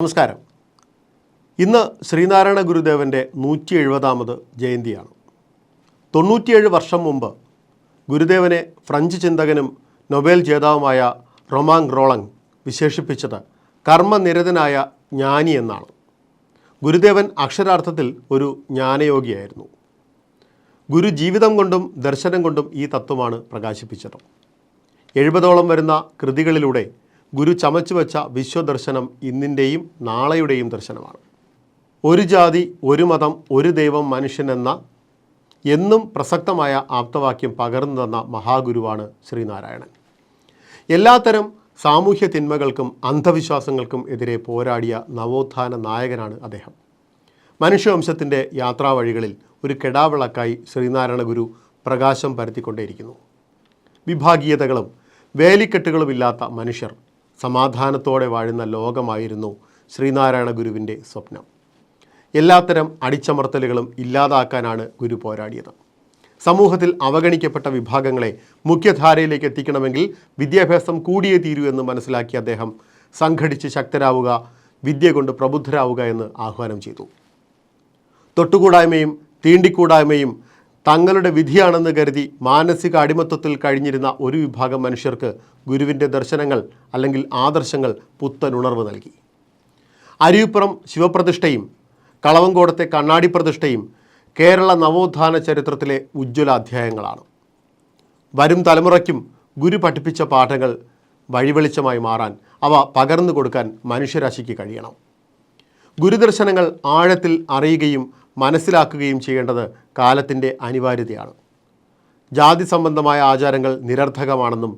നമസ്കാരം. ഇന്ന് ശ്രീനാരായണ ഗുരുദേവന്റെ നൂറ്റി എഴുപതാമത് ജയന്തിയാണ്. തൊണ്ണൂറ്റിയേഴ് വർഷം മുമ്പ് ഗുരുദേവനെ ഫ്രഞ്ച് ചിന്തകനും നൊബേൽ ജേതാവുമായ റൊമാങ് റോളങ് വിശേഷിപ്പിച്ചത് കർമ്മനിരതനായ ജ്ഞാനി എന്നാണ്. ഗുരുദേവൻ അക്ഷരാർത്ഥത്തിൽ ഒരു ജ്ഞാനയോഗിയായിരുന്നു. ഗുരു ജീവിതം കൊണ്ടും ദർശനം കൊണ്ടും ഈ തത്വമാണ് പ്രകാശിപ്പിച്ചത്. എഴുപതോളം വരുന്ന കൃതികളിലൂടെ ഗുരു ചമച്ചു വെച്ച വിശ്വദർശനം ഇന്നിന്റെയും നാളെയുടെയും ദർശനമാണ്. ഒരു ജാതി ഒരു മതം ഒരു ദൈവം മനുഷ്യനെന്ന എന്നും പ്രസക്തമായ ആപ്തവാക്യം പകർന്നു തന്ന മഹാഗുരുവാണ് ശ്രീനാരായണൻ. എല്ലാത്തരം സാമൂഹ്യ തിന്മകൾക്കും അന്ധവിശ്വാസങ്ങൾക്കും എതിരെ പോരാടിയ നവോത്ഥാന നായകനാണ് അദ്ദേഹം. മനുഷ്യവംശത്തിന്റെ യാത്രാവഴികളിൽ ഒരു കെടാവിളക്കായി ശ്രീനാരായണ ഗുരു പ്രകാശം പരത്തിക്കൊണ്ടേയിരിക്കുന്നു. വിഭാഗീയതകളും വേലിക്കെട്ടുകളുമില്ലാത്ത മനുഷ്യർ സമാധാനത്തോടെ വാഴുന്ന ലോകമായിരുന്നു ശ്രീനാരായണ ഗുരുവിന്റെ സ്വപ്നം. എല്ലാത്തരം അടിച്ചമർത്തലുകളും ഇല്ലാതാക്കാനാണ് ഗുരു പോരാടിയത്. സമൂഹത്തിൽ അവഗണിക്കപ്പെട്ട വിഭാഗങ്ങളെ മുഖ്യധാരയിലേക്ക് എത്തിക്കണമെങ്കിൽ വിദ്യാഭ്യാസം കൂടിയേ തീരൂ എന്ന് മനസ്സിലാക്കിയ അദ്ദേഹം സംഘടിച്ച് ശക്തരാവുക വിദ്യ കൊണ്ട് പ്രബുദ്ധരാവുക എന്ന് ആഹ്വാനം ചെയ്തു. തൊട്ടുകൂടായ്മയും തീണ്ടിക്കൂടായ്മയും തങ്ങളുടെ വിധിയാണെന്ന് കരുതി മാനസിക അടിമത്വത്തിൽ കഴിഞ്ഞിരുന്ന ഒരു വിഭാഗം മനുഷ്യർക്ക് ഗുരുവിന്റെ ദർശനങ്ങൾ അല്ലെങ്കിൽ ആദർശങ്ങൾ പുത്തൻ ഉണർവ് നൽകി. അരിയുപ്പുറം ശിവപ്രതിഷ്ഠയും കളവങ്കോടത്തെ കണ്ണാടി പ്രതിഷ്ഠയും കേരള നവോത്ഥാന ചരിത്രത്തിലെ ഉജ്ജ്വല അധ്യായങ്ങളാണ്. വരും തലമുറയ്ക്കും ഗുരു പഠിപ്പിച്ച പാഠങ്ങൾ വഴിവെളിച്ചമായി മാറാൻ അവ പകർന്നു കൊടുക്കാൻ മനുഷ്യരാശിക്ക് കഴിയണം. ഗുരുദർശനങ്ങൾ ആഴത്തിൽ അറിയുകയും മനസ്സിലാക്കുകയും ചെയ്യേണ്ടത് കാലത്തിന്റെ അനിവാര്യതയാണ്. ജാതി സംബന്ധമായ ആചാരങ്ങൾ നിരർത്ഥകമാണെന്നും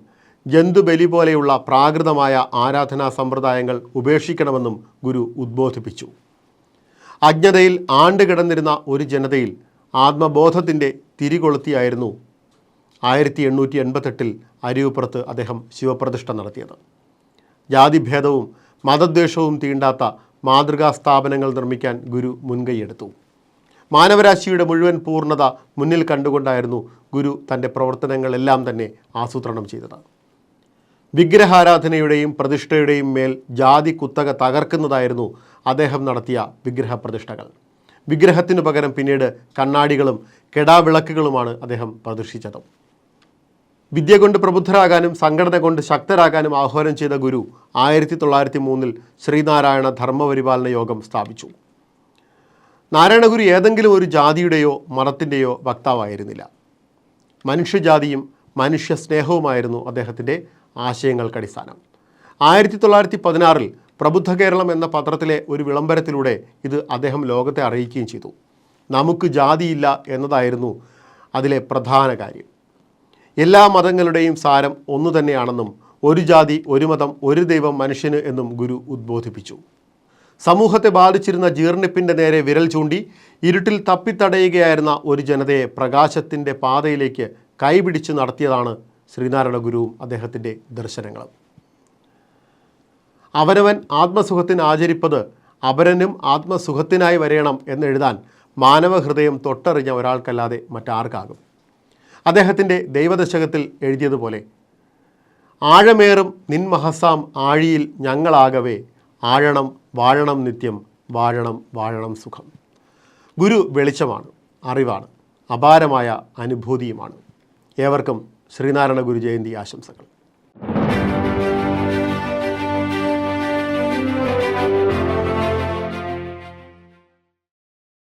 ജന്തുബലി പോലെയുള്ള പ്രാകൃതമായ ആരാധനാ സമ്പ്രദായങ്ങൾ ഉപേക്ഷിക്കണമെന്നും ഗുരു ഉദ്ബോധിപ്പിച്ചു. അജ്ഞതയിൽ ആണ്ടുകിടന്നിരുന്ന ഒരു ജനതയിൽ ആത്മബോധത്തിന്റെ തിരികൊളുത്തിയായിരുന്നു ആയിരത്തി എണ്ണൂറ്റി എൺപത്തെട്ടിൽ അരിവുപ്പുറത്ത് അദ്ദേഹം ശിവപ്രതിഷ്ഠ നടത്തിയത്. ജാതിഭേദവും മതദ്വേഷവും തീണ്ടാത്ത മാതൃകാ സ്ഥാപനങ്ങൾ നിർമ്മിക്കാൻ ഗുരു മുൻകൈയെടുത്തു. മാനവരാശിയുടെ മുഴുവൻ പൂർണത മുന്നിൽ കണ്ടുകൊണ്ടായിരുന്നു ഗുരു തന്റെ പ്രവർത്തനങ്ങളെല്ലാം തന്നെ ആസൂത്രണം ചെയ്തത്. വിഗ്രഹാരാധനയുടെയും പ്രതിഷ്ഠയുടെയും മേൽ ജാതി കുത്തക തകർക്കുന്നതായിരുന്നു അദ്ദേഹം നടത്തിയ വിഗ്രഹ പ്രതിഷ്ഠകൾ. വിഗ്രഹത്തിനു പകരം പിന്നീട് കണ്ണാടികളും കെടാവിളക്കുകളുമാണ് അദ്ദേഹം പ്രദർശിച്ചത്. വിദ്യ കൊണ്ട് പ്രബുദ്ധരാകാനും സംഘടന കൊണ്ട് ശക്തരാകാനും ആഹ്വാനം ചെയ്ത ഗുരു ആയിരത്തി തൊള്ളായിരത്തി മൂന്നിൽ ശ്രീനാരായണ ധർമ്മപരിപാലന യോഗം സ്ഥാപിച്ചു. നാരായണഗുരു ഏതെങ്കിലും ഒരു ജാതിയുടെയോ മതത്തിന്റെയോ വക്താവായിരുന്നില്ല. മനുഷ്യജാതിയും മനുഷ്യ സ്നേഹവുമായിരുന്നു അദ്ദേഹത്തിന്റെ ആശയങ്ങൾക്ക് അടിസ്ഥാനം ആയിരത്തി തൊള്ളായിരത്തി പതിനാറിൽ പ്രബുദ്ധ കേരളം എന്ന പത്രത്തിലെ ഒരു വിളംബരത്തിലൂടെ ഇത് അദ്ദേഹം ലോകത്തെ അറിയിക്കുകയും ചെയ്തു. നമുക്ക് ജാതിയില്ല എന്നതായിരുന്നു അതിലെ പ്രധാന കാര്യം. എല്ലാ മതങ്ങളുടെയും സാരം ഒന്നു തന്നെയാണെന്നും ഒരു ജാതി ഒരു മതം ഒരു ദൈവം മനുഷ്യന് എന്നും ഗുരു ഉദ്ബോധിപ്പിച്ചു. സമൂഹത്തെ ബാധിച്ചിരുന്ന ജീർണിപ്പിന്റെ നേരെ വിരൽ ചൂണ്ടി ഇരുട്ടിൽ തപ്പിത്തടയുകയായിരുന്ന ഒരു ജനതയെ പ്രകാശത്തിന്റെ പാതയിലേക്ക് കൈപിടിച്ച് നടത്തിയതാണ് ശ്രീനാരായണ ഗുരുവും അദ്ദേഹത്തിന്റെ ദർശനങ്ങളും അവനവൻ ആത്മസുഖത്തിന് ആചരിപ്പത് അപരനും ആത്മസുഖത്തിനായി വരയണം എന്നെഴുതാൻ മാനവഹൃദയം തൊട്ടറിഞ്ഞ ഒരാൾക്കല്ലാതെ മറ്റാർക്കാകും. അദ്ദേഹത്തിന്റെ ദൈവദശകത്തിൽ എഴുതിയതുപോലെ ആഴമേറും നിൻമഹസാം ആഴിയിൽ ഞങ്ങളാകവേ ആഴണം വാഴണം നിത്യം വാഴണം വാഴണം സുഖം. ഗുരു വെളിച്ചമാണ് അറിവാണ് അപാരമായ അനുഭൂതിയുമാണ്. ഏവർക്കും ശ്രീനാരായണ ഗുരു ജയന്തി ആശംസകൾ.